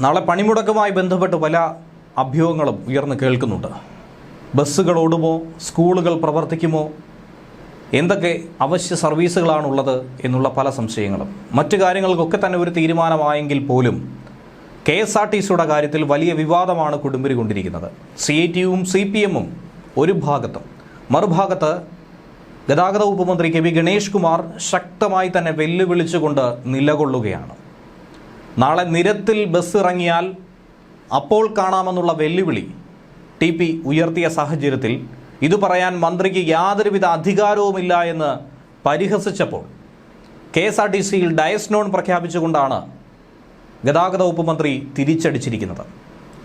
നാളെ പണിമുടക്കുമായി ബന്ധപ്പെട്ട് പല അഭ്യൂഹങ്ങളും ഉയർന്നു കേൾക്കുന്നുണ്ട്. ബസ്സുകൾ ഓടുമോ? സ്കൂളുകൾ പ്രവർത്തിക്കുമോ? എന്തൊക്കെ അവശ്യ സർവീസുകളാണുള്ളത് എന്നുള്ള പല സംശയങ്ങളും. മറ്റു കാര്യങ്ങൾക്കൊക്കെ തന്നെ ഒരു തീരുമാനമായെങ്കിൽ പോലും കെ എസ് ആർ ടി സിയുടെ കാര്യത്തിൽ വലിയ വിവാദമാണ് കുടുംബരി കൊണ്ടിരിക്കുന്നത്. സി ഐ ടിയും സി പി എമ്മും ഒരു ഭാഗത്തും. മറുഭാഗത്ത് ഗതാഗത ഉപമന്ത്രി കെ വി ഗണേഷ് കുമാർ ശക്തമായി തന്നെ വെല്ലുവിളിച്ചുകൊണ്ട് നിലകൊള്ളുകയാണ്. നാളെ നിരത്തിൽ ബസ് ഇറങ്ങിയാൽ അപ്പോൾ കാണാമെന്നുള്ള വെല്ലുവിളി ടി പി ഉയർത്തിയ സാഹചര്യത്തിൽ. ഇത് പറയാൻ മന്ത്രിക്ക് യാതൊരുവിധ അധികാരവുമില്ല എന്ന് പരിഹസിച്ചപ്പോൾ കെ എസ് ആർ ടി സിയിൽ ഡയസ്നോൺ പ്രഖ്യാപിച്ചുകൊണ്ടാണ് ഗതാഗത വകുപ്പ് മന്ത്രി തിരിച്ചടിച്ചിരിക്കുന്നത്.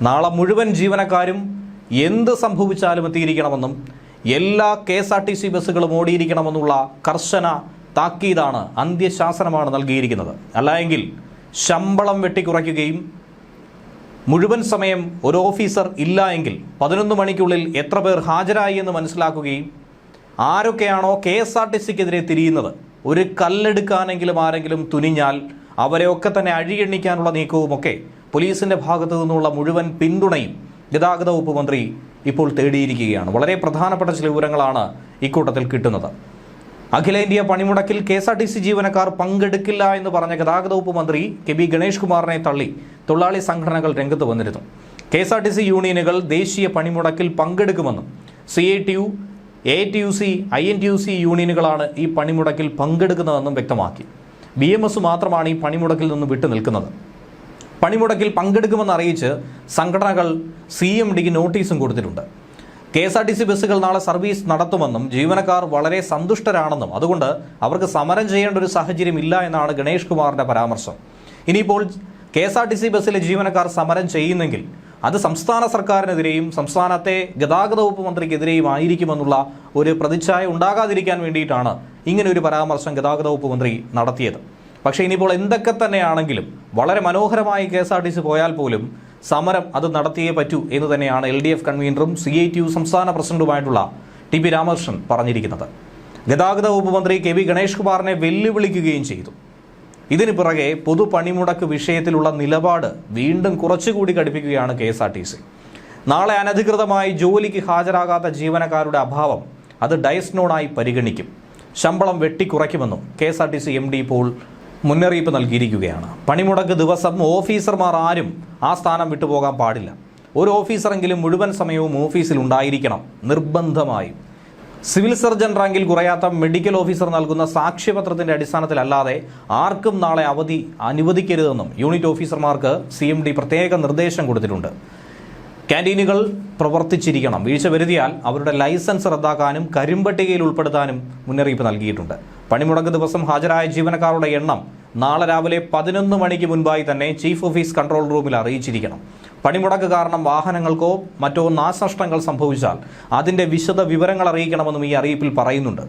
നാളെ മുഴുവൻ ജീവനക്കാരും എന്ത് സംഭവിച്ചാലും എത്തിയിരിക്കണമെന്നും എല്ലാ K S R T C ബസ്സുകളും ഓടിയിരിക്കണമെന്നുള്ള കർശന താക്കീതാണ് അന്ത്യശാസനമാണ് നൽകിയിരിക്കുന്നത്. അല്ലായെങ്കിൽ ശമ്പളം വെട്ടിക്കുറയ്ക്കുകയും മുഴുവൻ സമയം ഒരു ഓഫീസർ ഇല്ല എങ്കിൽ പതിനൊന്ന് മണിക്കുള്ളിൽ എത്ര പേർ ഹാജരായി എന്ന് മനസ്സിലാക്കുകയും ആരൊക്കെയാണോ കെ എസ് ആർ ടി സിക്കെതിരെ തിരിയുന്നത്? ഒരു കല്ലെടുക്കാനെങ്കിലും ആരെങ്കിലും തുനിഞ്ഞാൽ അവരെയൊക്കെ തന്നെ അഴിയെണ്ണിക്കാനുള്ള നീക്കവുമൊക്കെ പോലീസിന്റെ ഭാഗത്തു നിന്നുള്ള മുഴുവൻ പിന്തുണയും ഗതാഗത വകുപ്പ് മന്ത്രി ഇപ്പോൾ തേടിയിരിക്കുകയാണ്. വളരെ പ്രധാനപ്പെട്ട ചില വിവരങ്ങളാണ് ഇക്കൂട്ടത്തിൽ കിട്ടുന്നത്. അഖിലേന്ത്യാ പണിമുടക്കിൽ K S R T C ജീവനക്കാർ പങ്കെടുക്കില്ല എന്ന് പറഞ്ഞ ഗതാഗത വകുപ്പ് മന്ത്രി കെ ബി ഗണേഷ് കുമാറിനെ തള്ളി. തൊഴിലാളി സംഘടനകൾ രംഗത്ത് വന്നിരുന്നു. K S R T C യൂണിയനുകൾ ദേശീയ പണിമുടക്കിൽ പങ്കെടുക്കുമെന്നും C I T U A I T U C I N T U യൂണിയനുകളാണ് ഈ പണിമുടക്കിൽ പങ്കെടുക്കുന്നതെന്നും വ്യക്തമാക്കി. ബി എം എസ് മാത്രമാണ് ഈ പണിമുടക്കിൽ നിന്ന് വിട്ടു നിൽക്കുന്നത്. പണിമുടക്കിൽ പങ്കെടുക്കുമെന്ന് അറിയിച്ച് സംഘടനകൾ സി എം ഡിക്ക് നോട്ടീസും കൊടുത്തിട്ടുണ്ട്. K S R T C ബസ്സുകൾ നാളെ സർവീസ് നടത്തുമെന്നും ജീവനക്കാർ വളരെ സന്തുഷ്ടരാണെന്നും. അതുകൊണ്ട് അവർക്ക് സമരം ചെയ്യേണ്ട ഒരു സാഹചര്യം ഇല്ല എന്നാണ് ഗണേഷ് കുമാറിന്റെ പരാമർശം. ഇനിയിപ്പോൾ K S R T C ബസ്സിലെ ജീവനക്കാർ സമരം ചെയ്യുന്നെങ്കിൽ അത് സംസ്ഥാന സർക്കാരിനെതിരെയും സംസ്ഥാനത്തെ ഗതാഗത വകുപ്പ് മന്ത്രിക്കെതിരെയും ആയിരിക്കുമെന്നുള്ള ഒരു പ്രതിച്ഛായ ഉണ്ടാകാതിരിക്കാൻ വേണ്ടിയിട്ടാണ് ഇങ്ങനെ ഒരു പരാമർശം ഗതാഗത വകുപ്പ് മന്ത്രി നടത്തിയത്. പക്ഷേ ഇനിയിപ്പോൾ എന്തൊക്കെ തന്നെയാണെങ്കിലും വളരെ മനോഹരമായി K S R T C പോയാൽ പോലും സമരം അത് നടത്തിയേ പറ്റൂ എന്ന് തന്നെയാണ് എൽ ഡി എഫ് കൺവീനറും സി ഐ ടി യു സംസ്ഥാന പ്രസിഡന്റുമായിട്ടുള്ള ടി പി രാമകൃഷ്ണൻ പറഞ്ഞിരിക്കുന്നത്. ഗതാഗത വകുപ്പ് മന്ത്രി കെ വി ഗണേഷ് കുമാറിനെ വെല്ലുവിളിക്കുകയും ചെയ്തു. ഇതിന് പിറകെ പൊതു പണിമുടക്ക് വിഷയത്തിലുള്ള നിലപാട് വീണ്ടും കുറച്ചുകൂടി കടുപ്പിക്കുകയാണ് K S R T C. നാളെ അനധികൃതമായി ജോലിക്ക് ഹാജരാകാത്ത ജീവനക്കാരുടെ അഭാവം അത് ഡയസ്നോണായി പരിഗണിക്കും. ശമ്പളം വെട്ടിക്കുറയ്ക്കുമെന്നും K S R T C M D ഇപ്പോൾ മുന്നറിയിപ്പ് നൽകിയിരിക്കുകയാണ്. പണിമുടക്ക് ദിവസം ഓഫീസർമാർ ആരും ആ സ്ഥാനം വിട്ടുപോകാൻ പാടില്ല. ഒരു ഓഫീസറെങ്കിലും മുഴുവൻ സമയവും ഓഫീസിൽ ഉണ്ടായിരിക്കണം. നിർബന്ധമായും. സിവിൽ സർജൻ റാങ്കിൽ കുറയാത്ത മെഡിക്കൽ ഓഫീസർ നൽകുന്ന സാക്ഷ്യപത്രത്തിന്റെ അടിസ്ഥാനത്തിലല്ലാതെ ആർക്കും നാളെ അവധി അനുവദിക്കരുതെന്നും യൂണിറ്റ് ഓഫീസർമാർക്ക് സി എം ഡി പ്രത്യേക നിർദ്ദേശം കൊടുത്തിട്ടുണ്ട്. ക്യാന്റീനുകൾ പ്രവർത്തിച്ചിരിക്കണം. വീഴ്ച വരുത്തിയാൽ അവരുടെ ലൈസൻസ് റദ്ദാക്കാനും കരിമ്പട്ടികയിൽ ഉൾപ്പെടുത്താനും മുന്നറിയിപ്പ് നൽകിയിട്ടുണ്ട്. പണിമുടക്ക് ദിവസം ഹാജരായ ജീവനക്കാരുടെ എണ്ണം നാളെ രാവിലെ പതിനൊന്ന് മണിക്ക് മുൻപായി തന്നെ ചീഫ് ഓഫീസ് കൺട്രോൾ റൂമിൽ അറിയിച്ചിരിക്കണം. പണിമുടക്ക് കാരണം വാഹനങ്ങൾക്കോ മറ്റോ നാശനഷ്ടങ്ങൾ സംഭവിച്ചാൽ അതിന്റെ വിശദ വിവരങ്ങൾ അറിയിക്കണമെന്നും ഈ അറിയിപ്പിൽ പറയുന്നുണ്ട്.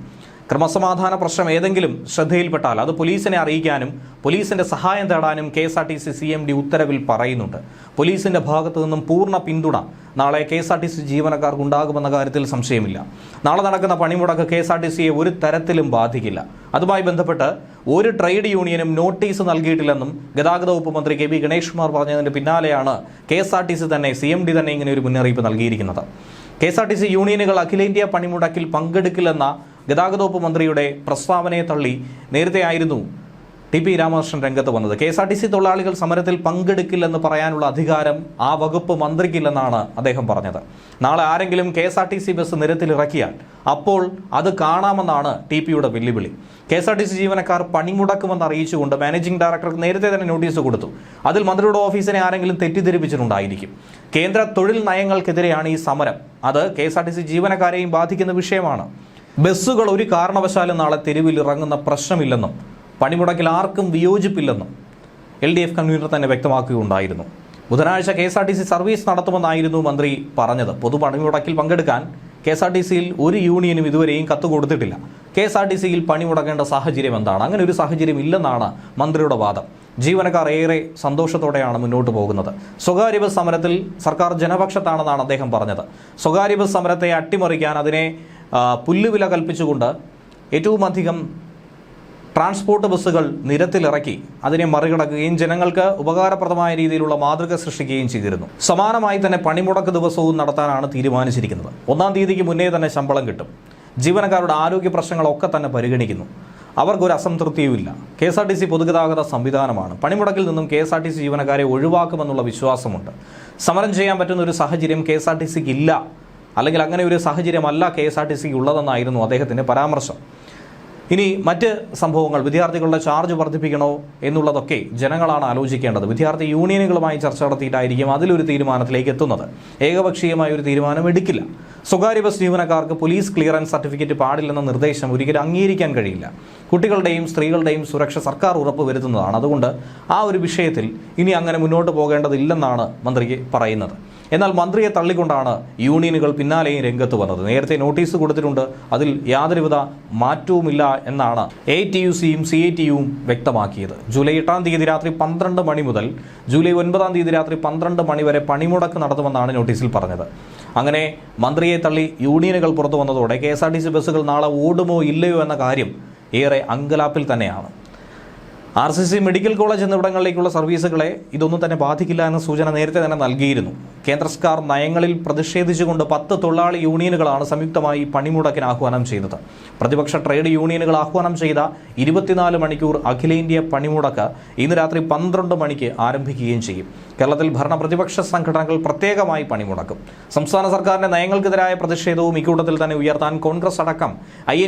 ക്രമസമാധാന പ്രശ്നം ഏതെങ്കിലും ശ്രദ്ധയിൽപ്പെട്ടാൽ അത് പോലീസിനെ അറിയിക്കാനും പോലീസിന്റെ സഹായം തേടാനും K S R T C C M D ഉത്തരവിൽ പറയുന്നുണ്ട്. പോലീസിന്റെ ഭാഗത്തു നിന്നും പൂർണ പിന്തുണ നാളെ K S R T C ജീവനക്കാർക്ക് ഉണ്ടാകുമെന്ന കാര്യത്തിൽ സംശയമില്ല. നാളെ നടക്കുന്ന പണിമുടക്ക് കെ എസ് ആർ ടി സിയെ ഒരു തരത്തിലും ബാധിക്കില്ല. അതുമായി ബന്ധപ്പെട്ട് ഒരു ട്രേഡ് യൂണിയനും നോട്ടീസ് നൽകിയിട്ടില്ലെന്നും ഗതാഗത വകുപ്പ് മന്ത്രി കെ വി ഗണേഷ് കുമാർ പറഞ്ഞതിന്റെ പിന്നാലെയാണ് K S R T C തന്നെ സി എം ഡി തന്നെ ഇങ്ങനെ ഒരു മുന്നറിയിപ്പ് നൽകിയിരിക്കുന്നത്. K S R T C യൂണിയനുകൾ അഖിലേന്ത്യാ പണിമുടക്കിൽ പങ്കെടുക്കില്ലെന്ന ഗതാഗത വകുപ്പ് മന്ത്രിയുടെ പ്രസ്താവനയെ തള്ളി നേരത്തെ ആയിരുന്നു ടി പി രാമകൃഷ്ണൻ രംഗത്ത് വന്നത്. K S R T C തൊഴിലാളികൾ സമരത്തിൽ പങ്കെടുക്കില്ലെന്ന് പറയാനുള്ള അധികാരം ആ വകുപ്പ് മന്ത്രിക്കില്ലെന്നാണ് അദ്ദേഹം പറഞ്ഞത്. നാളെ ആരെങ്കിലും K S R T C bus നിരത്തിലിറക്കിയാൽ അപ്പോൾ അത് കാണാമെന്നാണ് ടി പിയുടെ വെല്ലുവിളി. K S R T C ജീവനക്കാർ പണിമുടക്കുമെന്ന് അറിയിച്ചുകൊണ്ട് മാനേജിംഗ് ഡയറക്ടർക്ക് നേരത്തെ തന്നെ നോട്ടീസ് കൊടുത്തു. അതിൽ മന്ത്രിയുടെ ഓഫീസിനെ ആരെങ്കിലും തെറ്റിദ്ധരിപ്പിച്ചിട്ടുണ്ടായിരിക്കും. കേന്ദ്ര തൊഴിൽ നയങ്ങൾക്കെതിരെയാണ് ഈ സമരം. അത് K S R T C ജീവനക്കാരെയും ബാധിക്കുന്ന വിഷയമാണ്. ബസ്സുകൾ ഒരു കാരണവശാലും നാളെ തെരുവിൽ ഇറങ്ങുന്ന പ്രശ്നമില്ലെന്നും പണിമുടക്കിൽ ആർക്കും വിയോജിപ്പില്ലെന്നും എൽ ഡി എഫ് കൺവീനർ തന്നെ വ്യക്തമാക്കുകയുണ്ടായിരുന്നു. ബുധനാഴ്ച K S R T C service നടത്തുമെന്നായിരുന്നു മന്ത്രി പറഞ്ഞത്. പൊതുപണിമുടക്കിൽ പങ്കെടുക്കാൻ കെ എസ് ആർ ടി സിയിൽ ഒരു യൂണിയനും ഇതുവരെയും കത്ത് കൊടുത്തിട്ടില്ല കെ എസ് ആർ ടി സിയിൽ പണിമുടക്കേണ്ട സാഹചര്യം എന്താണ്? അങ്ങനെ ഒരു സാഹചര്യം ഇല്ലെന്നാണ് മന്ത്രിയുടെ വാദം. ജീവനക്കാർ ഏറെ സന്തോഷത്തോടെയാണ് മുന്നോട്ട് പോകുന്നത്. സ്വകാര്യ ബസ് സമരത്തിൽ സർക്കാർ ജനപക്ഷത്താണെന്നാണ് അദ്ദേഹം പറഞ്ഞത്. സ്വകാര്യ ബസ് സമരത്തെ അട്ടിമറിക്കാൻ അതിനെ പുല്ലുവില കൽപ്പിച്ചുകൊണ്ട് ഏറ്റവും അധികം ട്രാൻസ്പോർട്ട് ബസ്സുകൾ നിരത്തിലിറക്കി. അതിനെ മറികടക്കുകയും ജനങ്ങൾക്ക് ഉപകാരപ്രദമായ രീതിയിലുള്ള മാതൃക സൃഷ്ടിക്കുകയും ചെയ്തിരുന്നു. സമാനമായി തന്നെ പണിമുടക്ക് ദിവസവും നടത്താനാണ് തീരുമാനിച്ചിരിക്കുന്നത്. ഒന്നാം തീയതിക്ക് മുന്നേ തന്നെ ശമ്പളം കിട്ടും. ജീവനക്കാരുടെ ആരോഗ്യ പ്രശ്നങ്ങളൊക്കെ തന്നെ പരിഗണിക്കുന്നു. അവർക്കൊരു അസംതൃപ്തിയുമില്ല. K S R T C പൊതുഗതാഗത സംവിധാനമാണ്. പണിമുടക്കിൽ നിന്നും K S R T C ജീവനക്കാരെ ഒഴിവാക്കുമെന്നുള്ള വിശ്വാസമുണ്ട്. സമരം ചെയ്യാൻ പറ്റുന്ന ഒരു സാഹചര്യം കെ എസ് ആർ ടി സിക്ക് ഇല്ല. അല്ലെങ്കിൽ അങ്ങനെ ഒരു സാഹചര്യമല്ല കെ എസ് ആർ ടി സിക്ക് ഉള്ളതെന്നായിരുന്നു അദ്ദേഹത്തിന്റെ പരാമർശം. ഇനി മറ്റ് സംഭവങ്ങൾ വിദ്യാർത്ഥികളുടെ ചാർജ് വർദ്ധിപ്പിക്കണോ എന്നുള്ളതൊക്കെ ജനങ്ങളാണ് ആലോചിക്കേണ്ടത്. വിദ്യാർത്ഥി യൂണിയനുകളുമായി ചർച്ച നടത്തിയിട്ടായിരിക്കും അതിലൊരു തീരുമാനത്തിലേക്ക് എത്തുന്നത്. ഏകപക്ഷീയമായ ഒരു തീരുമാനം എടുക്കില്ല. സ്വകാര്യ ബസ് ജീവനക്കാർക്ക് പോലീസ് ക്ലിയറൻസ് സർട്ടിഫിക്കറ്റ് പാടില്ലെന്ന നിർദ്ദേശം ഒരിക്കലും അംഗീകരിക്കാൻ കഴിയില്ല. കുട്ടികളുടെയും സ്ത്രീകളുടെയും സുരക്ഷ സർക്കാർ ഉറപ്പ് വരുത്തുന്നതാണ് അതുകൊണ്ട് ആ ഒരു വിഷയത്തിൽ ഇനി അങ്ങനെ മുന്നോട്ട് പോകേണ്ടതില്ലെന്നാണ് മന്ത്രി പറയുന്നത്. എന്നാൽ മന്ത്രിയെ തള്ളിക്കൊണ്ടാണ് യൂണിയനുകൾ പിന്നാലെയും രംഗത്ത് വന്നത്. നേരത്തെ നോട്ടീസ് കൊടുത്തിട്ടുണ്ട്. അതിൽ യാതൊരുവിധ മാറ്റവുമില്ല എന്നാണ് എ ടി യു സിയും സി ഐ ടി യുവും വ്യക്തമാക്കിയത്. ജൂലൈ എട്ടാം തീയതി രാത്രി പന്ത്രണ്ട് മണി മുതൽ ജൂലൈ ഒൻപതാം തീയതി രാത്രി പന്ത്രണ്ട് മണി വരെ പണിമുടക്ക് നടത്തുമെന്നാണ് നോട്ടീസിൽ പറഞ്ഞത്. അങ്ങനെ മന്ത്രിയെ തള്ളി യൂണിയനുകൾ പുറത്തു വന്നതോടെ K S R T C ബസ്സുകൾ നാളെ ഓടുമോ ഇല്ലയോ എന്ന കാര്യം ഏറെ അങ്കലാപ്പിൽ തന്നെയാണ്. R C C medical college എന്നിവിടങ്ങളിലേക്കുള്ള സർവീസുകളെ ഇതൊന്നും തന്നെ ബാധിക്കില്ല എന്ന സൂചന നേരത്തെ തന്നെ നൽകിയിരുന്നു. കേന്ദ്ര സർക്കാർ നയങ്ങളിൽ പ്രതിഷേധിച്ചുകൊണ്ട് പത്ത് തൊഴിലാളി യൂണിയനുകളാണ് സംയുക്തമായി പണിമുടക്കിന് ആഹ്വാനം ചെയ്തത്. പ്രതിപക്ഷ ട്രേഡ് യൂണിയനുകൾ ആഹ്വാനം ചെയ്ത ഇരുപത്തിനാല് മണിക്കൂർ അഖിലേന്ത്യാ പണിമുടക്ക് ഇന്ന് രാത്രി പന്ത്രണ്ട് മണിക്ക് ആരംഭിക്കുകയും ചെയ്യും. കേരളത്തിൽ ഭരണ പ്രതിപക്ഷ സംഘടനകൾ പ്രത്യേകമായി പണിമുടക്കും. സംസ്ഥാന സർക്കാരിന്റെ നയങ്ങൾക്കെതിരായ പ്രതിഷേധവും ഇക്കൂട്ടത്തിൽ തന്നെ ഉയർത്താൻ കോൺഗ്രസ് അടക്കം ഐ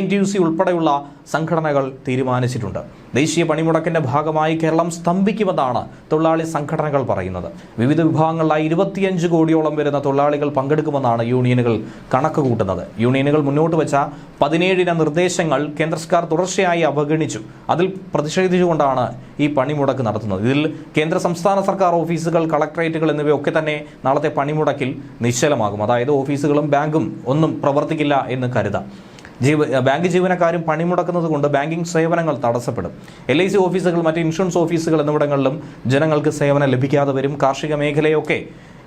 ഉൾപ്പെടെയുള്ള സംഘടനകൾ തീരുമാനിച്ചിട്ടുണ്ട്. ദേശീയ പണിമുടക്കിന്റെ ഭാഗമായി കേരളം സ്തംഭിക്കുമെന്നാണ് തൊഴിലാളി സംഘടനകൾ പറയുന്നത്. വിവിധ വിഭാഗങ്ങളിലായി ഇരുപത്തിയഞ്ച് കോടിയോളം വരുന്ന തൊഴിലാളികൾ പങ്കെടുക്കുമെന്നാണ് യൂണിയനുകൾ കണക്ക് കൂട്ടുന്നത് യൂണിയനുകൾ മുന്നോട്ട് വെച്ച പതിനേഴിന നിർദ്ദേശങ്ങൾ കേന്ദ്ര സർക്കാർ തുടർച്ചയായി അവഗണിച്ചു. അതിൽ പ്രതിഷേധിച്ചുകൊണ്ടാണ് ഈ പണിമുടക്ക് നടത്തുന്നത്. ഇതിൽ കേന്ദ്ര സംസ്ഥാന സർക്കാർ ഓഫീസുകൾ കളക്ടറേറ്റുകൾ എന്നിവയൊക്കെ തന്നെ നാളത്തെ പണിമുടക്കിൽ നിശ്ചലമാകും. അതായത് ഓഫീസുകളും ബാങ്കും ഒന്നും പ്രവർത്തിക്കില്ല എന്ന് കരുതാം. ജീവ ബാങ്ക് ജീവനക്കാരും പണിമുടക്കുന്നത് കൊണ്ട് ബാങ്കിംഗ് സേവനങ്ങൾ തടസ്സപ്പെടും. എൽ ഐ സി ഓഫീസുകൾ മറ്റ് ഇൻഷുറൻസ് ഓഫീസുകൾ എന്നിവിടങ്ങളിലും ജനങ്ങൾക്ക് സേവനം ലഭിക്കാതെ വരും. കാർഷിക മേഖലയൊക്കെ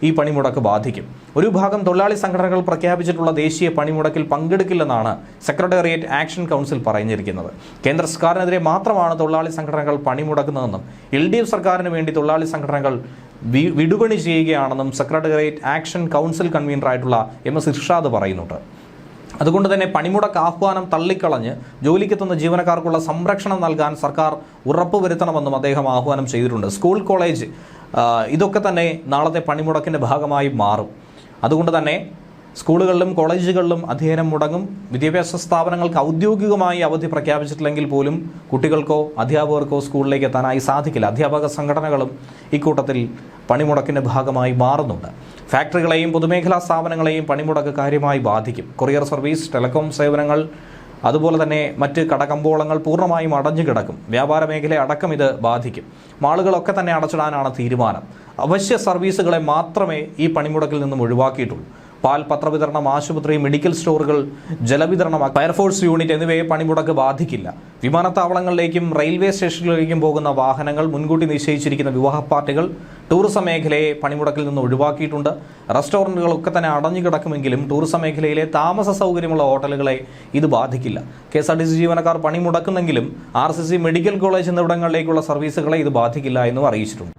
ഈ പണിമുടക്ക് ബാധിക്കും. ഒരു ഭാഗം തൊഴിലാളി സംഘടനകൾ പ്രഖ്യാപിച്ചിട്ടുള്ള ദേശീയ പണിമുടക്കിൽ പങ്കെടുക്കില്ലെന്നാണ് സെക്രട്ടേറിയറ്റ് ആക്ഷൻ കൗൺസിൽ പറഞ്ഞിരിക്കുന്നത്. കേന്ദ്ര സർക്കാരിനെതിരെ മാത്രമാണ് തൊഴിലാളി സംഘടനകൾ പണിമുടക്കുന്നതെന്നും എൽ ഡി എഫ് സർക്കാരിന് വേണ്ടി തൊഴിലാളി സംഘടനകൾ വിടുപണി ചെയ്യുകയാണെന്നും സെക്രട്ടേറിയറ്റ് ആക്ഷൻ കൗൺസിൽ കൺവീനറായിട്ടുള്ള എം എസ് ഇർഷാദ് പറയുന്നുണ്ട്. അതുകൊണ്ട് തന്നെ പണിമുടക്ക് ആഹ്വാനം തള്ളിക്കളഞ്ഞ് ജോലിക്കെത്തുന്ന ജീവനക്കാർക്കുള്ള സംരക്ഷണം നൽകാൻ സർക്കാർ ഉറപ്പുവരുത്തണമെന്നും അദ്ദേഹം ആഹ്വാനം ചെയ്തിട്ടുണ്ട്. സ്കൂൾ കോളേജ് ഇതൊക്കെ തന്നെ നാളത്തെ പണിമുടക്കിന്റെ ഭാഗമായി മാറും. അതുകൊണ്ട് തന്നെ സ്കൂളുകളിലും കോളേജുകളിലും അധ്യയനം മുടങ്ങും. വിദ്യാഭ്യാസ സ്ഥാപനങ്ങൾക്ക് ഔദ്യോഗികമായി അവധി പ്രഖ്യാപിച്ചിട്ടില്ലെങ്കിൽ പോലും കുട്ടികൾക്കോ അധ്യാപകർക്കോ സ്കൂളിലേക്ക് എത്താനായി സാധിക്കില്ല. അധ്യാപക സംഘടനകളും ഇക്കൂട്ടത്തിൽ പണിമുടക്കിന്റെ ഭാഗമായി മാറുന്നുണ്ട്. ഫാക്ടറികളെയും പൊതുമേഖലാ സ്ഥാപനങ്ങളെയും പണിമുടക്ക് കാര്യമായി ബാധിക്കും. കൊറിയർ സർവീസ് ടെലികോം സേവനങ്ങൾ അതുപോലെ തന്നെ മറ്റ് കടകമ്പോളങ്ങൾ പൂർണമായും അടഞ്ഞു കിടക്കും. വ്യാപാര മേഖലയെ അടക്കം ഇത് ബാധിക്കും. മാളുകളൊക്കെ തന്നെ അടച്ചിടാനാണ് തീരുമാനം. അവശ്യ സർവീസുകളെ മാത്രമേ ഈ പണിമുടക്കിൽ നിന്നും ഒഴിവാക്കിയിട്ടുള്ളൂ. പാൽ പത്രവിതരണം ആശുപത്രി മെഡിക്കൽ സ്റ്റോറുകൾ ജലവിതരണം ഫയർഫോഴ്സ് യൂണിറ്റ് എന്നിവയെ പണിമുടക്ക് ബാധിക്കില്ല. വിമാനത്താവളങ്ങളിലേക്കും റെയിൽവേ സ്റ്റേഷനുകളിലേക്കും പോകുന്ന വാഹനങ്ങൾ മുൻകൂട്ടി നിശ്ചയിച്ചിരിക്കുന്ന വിവാഹ പാർട്ടികൾ ടൂറിസം മേഖലയെ പണിമുടക്കിൽ നിന്ന് ഒഴിവാക്കിയിട്ടുണ്ട്. റെസ്റ്റോറന്റുകളൊക്കെ തന്നെ അടഞ്ഞു കിടക്കുമെങ്കിലും ടൂറിസം മേഖലയിലെ താമസ സൗകര്യമുള്ള ഹോട്ടലുകളെ ഇത് ബാധിക്കില്ല. K S R T C ജീവനക്കാർ പണിമുടക്കുന്നെങ്കിലും R C C medical college എന്നിവിടങ്ങളിലേക്കുള്ള സർവീസുകളെ ഇത് ബാധിക്കില്ല എന്നും അറിയിച്ചിട്ടുണ്ട്.